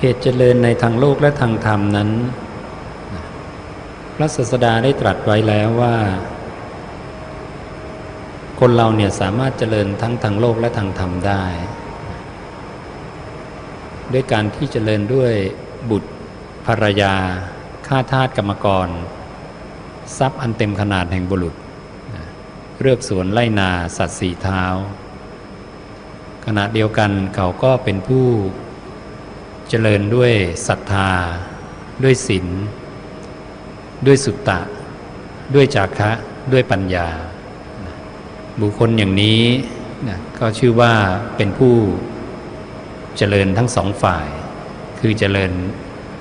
เหตุเจริญในทางโลกและทางธรรมนั้น พระศาสดาได้ตรัสไว้แล้วว่า คนเราเนี่ยสามารถเจริญทั้งทางโลกและทางธรรมได้ ด้วยการที่เจริญด้วยบุตรภรรยาข้าทาสกรรมกร ทรัพย์อันเต็มขนาดแห่งบุรุษเลือกสวนไล่นาสัตว์สีเท้า ขณะเดียวกันเขาก็เป็นผู้ เจริญด้วยศรัทธา ด้วยศีลด้วยสุตตะ ด้วยจาคะด้วยปัญญา บุคคลอย่างนี้นะก็ชื่อว่าเป็นผู้เจริญทั้งสองฝ่าย คือเจริญ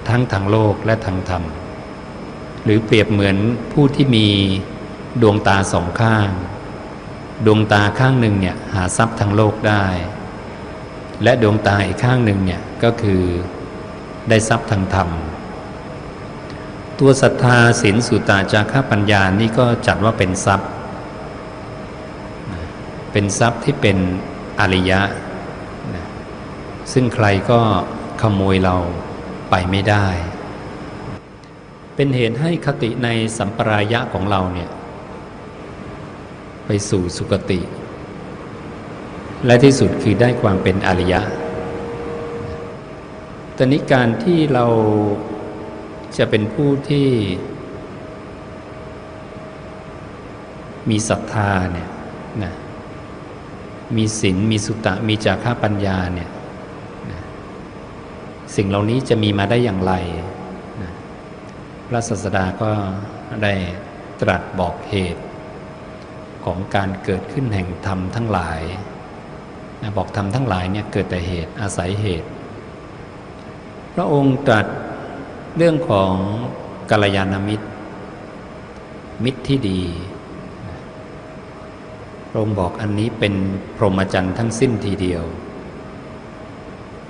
ทั้งทางโลกและทางธรรม หรือเปรียบเหมือนผู้ที่มีดวงตาสองข้าง ดวงตาข้างหนึ่งเนี่ยหาทรัพย์ทางโลกได้ และดวงตาอีกข้างหนึ่งเนี่ย ก็คือได้ทรัพย์ทางธรรม ตัวศรัทธาศีลสุตตาจาระปัญญานี่ก็จัดว่าเป็นทรัพย์ เป็นทรัพย์ที่เป็นอริยะ ซึ่งใครก็ขโมยเราไปไม่ได้ เป็นเหตุให้คติในสัมปรายะของเราเนี่ยไปสู่สุคติ และที่สุดคือได้ความเป็นอริยะ ตอนนี้การที่เราจะเป็นผู้ที่มีศรัทธาเนี่ยนะมีศีลมีสุตตะมีจาระปัญญาเนี่ยนะสิ่งเหล่านี้จะมีมาได้อย่างไรนะพระศาสดาก็ได้ตรัสบอกเหตุ ของการเกิดขึ้นแห่งธรรมทั้งหลายนะบอกธรรมทั้งหลายเนี่ยเกิดแต่เหตุอาศัยเหตุ พระองค์ตรัสเรื่องของกัลยาณมิตร มิตรที่ดีพระองค์บอกอันนี้เป็นพรหมจรรย์ทั้งสิ้นทีเดียว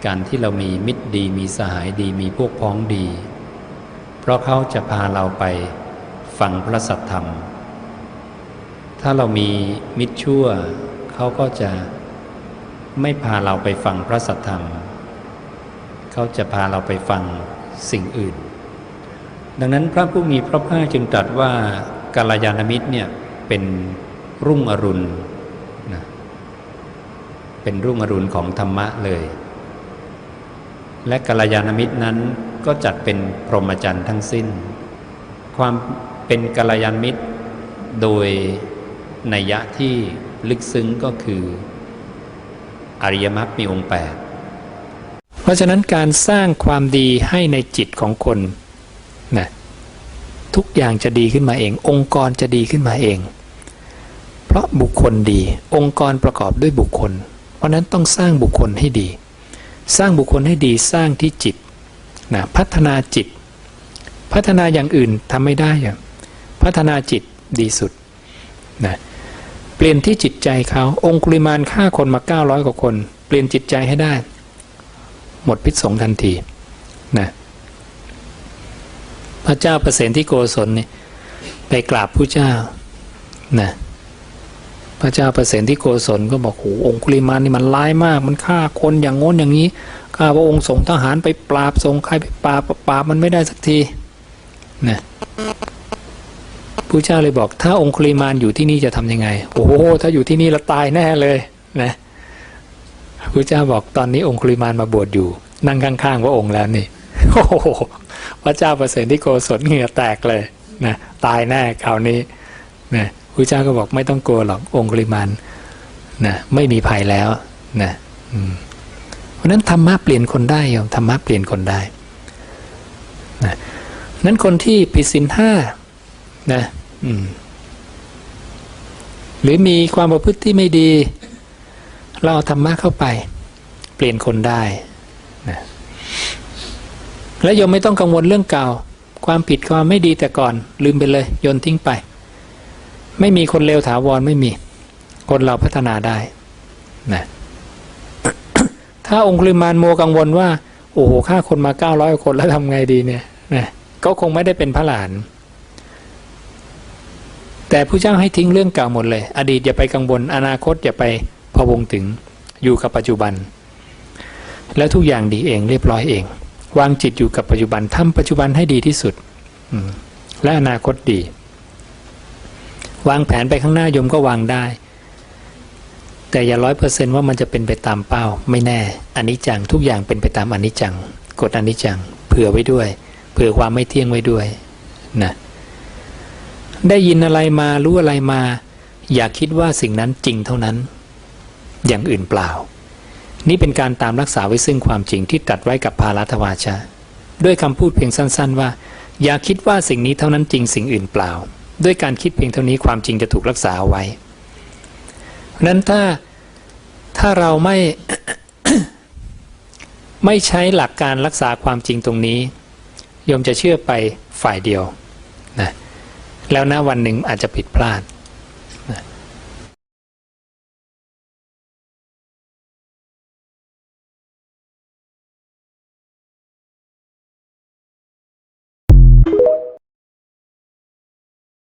การที่เรามีมิตรดีมีสหายดีมีพวกพ้องดี เพราะเขาจะพาเราไปฟังพระสัทธรรม ถ้าเรามีมิตรชั่วเขาก็จะไม่พาเราไปฟังพระสัทธรรม เขาจะพาเราไปฟังสิ่งอื่น ดังนั้นพระผู้มีพระภาคจึงตรัสว่ากาลยานมิตรเนี่ยเป็นรุ่งอรุณนะเป็นรุ่งอรุณของธรรมะเลย และกาลยานมิตรนั้นก็จัดเป็นพรหมจรรย์ทั้งสิ้น ความเป็นกาลยานมิตร โดยนัยยะที่ลึกซึ้งก็คือ อริยมรรคมีองค์8 เพราะฉะนั้นการสร้างความดีให้ในจิตของคนนะทุกอย่างจะดีขึ้นมาเอง องค์กรจะดีขึ้นมาเอง เพราะบุคคลดี องค์กรประกอบด้วยบุคคล เพราะนั้นต้องสร้างบุคคลให้ดี สร้างบุคคลให้ดีสร้างที่จิตนะพัฒนาจิต พัฒนาอย่างอื่นทำไม่ได้ พัฒนาจิตดีสุดนะเปลี่ยนที่จิตใจเขาองคุลิมานฆ่าคนมา 900 กว่าคน เปลี่ยนจิตใจให้ได้ หมดพิษสงทันทีนะพระเจ้าประเสนที่โกศลนี่ไปกราบผู้เจ้านะพระเจ้าประเสนที่โกศลก็บอกโอ้องคุลิมานนี่มันร้ายมาก มันฆ่าคนอย่างง้นอย่างนี้ข้าพระองค์ส่งทหารไปปราบส่งใครไปปราบปราบมันไม่ได้สักทีนะผู้เจ้าเลยบอก ถ้าองคุลิมานอยู่ที่นี่จะทำยังไง โอ้โห ถ้าอยู่ที่นี่เราตายแน่เลยนะ พระเจ้าบอกตอนนี้องคุลิมานมาบวชอยู่ นั่งข้างๆพระองค์แล้วนี่โอ้โหพระเจ้าประเสริฐที่โกศลเหงื่อแตกเลยนะตายแน่คราวนี้นะพระเจ้าก็บอกไม่ต้องกลัวหรอกองคุลิมานนะไม่มีภัยแล้วนะเพราะนั้นธรรมะเปลี่ยนคนได้โยมธรรมะเปลี่ยนคนได้นะนั้นคนที่ผิดศีลห้านะหรือมีความประพฤติที่ไม่ดี เราเอาธรรมะเข้าไป เปลี่ยนคนได้นะและโยมไม่ต้องกังวลเรื่องเก่า ความผิดความไม่ดีแต่ก่อน ลืมไปเลยโยนทิ้งไป ไม่มีคนเลวถาวรไม่มี คนเราพัฒนาได้นะถ้าองค์ลิมานโมกังวลว่า โอ้โหฆ่าคนมาเก้าร้อยคนแล้วทำไงดีเนี่ยนะก็คงไม่ได้เป็นพระหลาน แต่ผู้เจ้าให้ทิ้งเรื่องเก่าหมดเลย อดีตอย่าไปกังวลอนาคตอย่าไป พวงถึงอยู่กับปัจจุบัน แล้วทุกอย่างดีเองเรียบร้อยเอง วางจิตอยู่กับปัจจุบันทำปัจจุบันให้ดีที่สุดและอนาคตดี วางแผนไปข้างหน้ายมก็วางได้ แต่อย่าร้อยเปอร์เซนว่ามันจะเป็นไปตามเป้า ไม่แน่อันนี้จังทุกอย่างเป็นไปตามอนิจจัง กฎอนิจจัง เผื่อไว้ด้วย เผื่อความไม่เที่ยงไว้ด้วยนะได้ยินอะไรมารู้อะไรมา อย่าคิดว่าสิ่งนั้นจริงเท่านั้น อย่างอื่นเปล่า นี่เป็นการตามรักษาไว้ซึ่งความจริงที่ตัดไว้กับพาลัทวาชาด้วยคำพูดเพียงสั้น ๆ ว่า อย่าคิดว่าสิ่งนี้เท่านั้นจริงสิ่งอื่นเปล่า ด้วยการคิดเพียงเท่านี้ความจริงจะถูกรักษาเอาไว้นั้นถ้าถ้าเราไม่ไม่ใช้หลักการรักษาความจริงตรงนี้โยมจะเชื่อไปฝ่ายเดียวนะแล้วณวันหนึ่งอาจจะผิดพลาด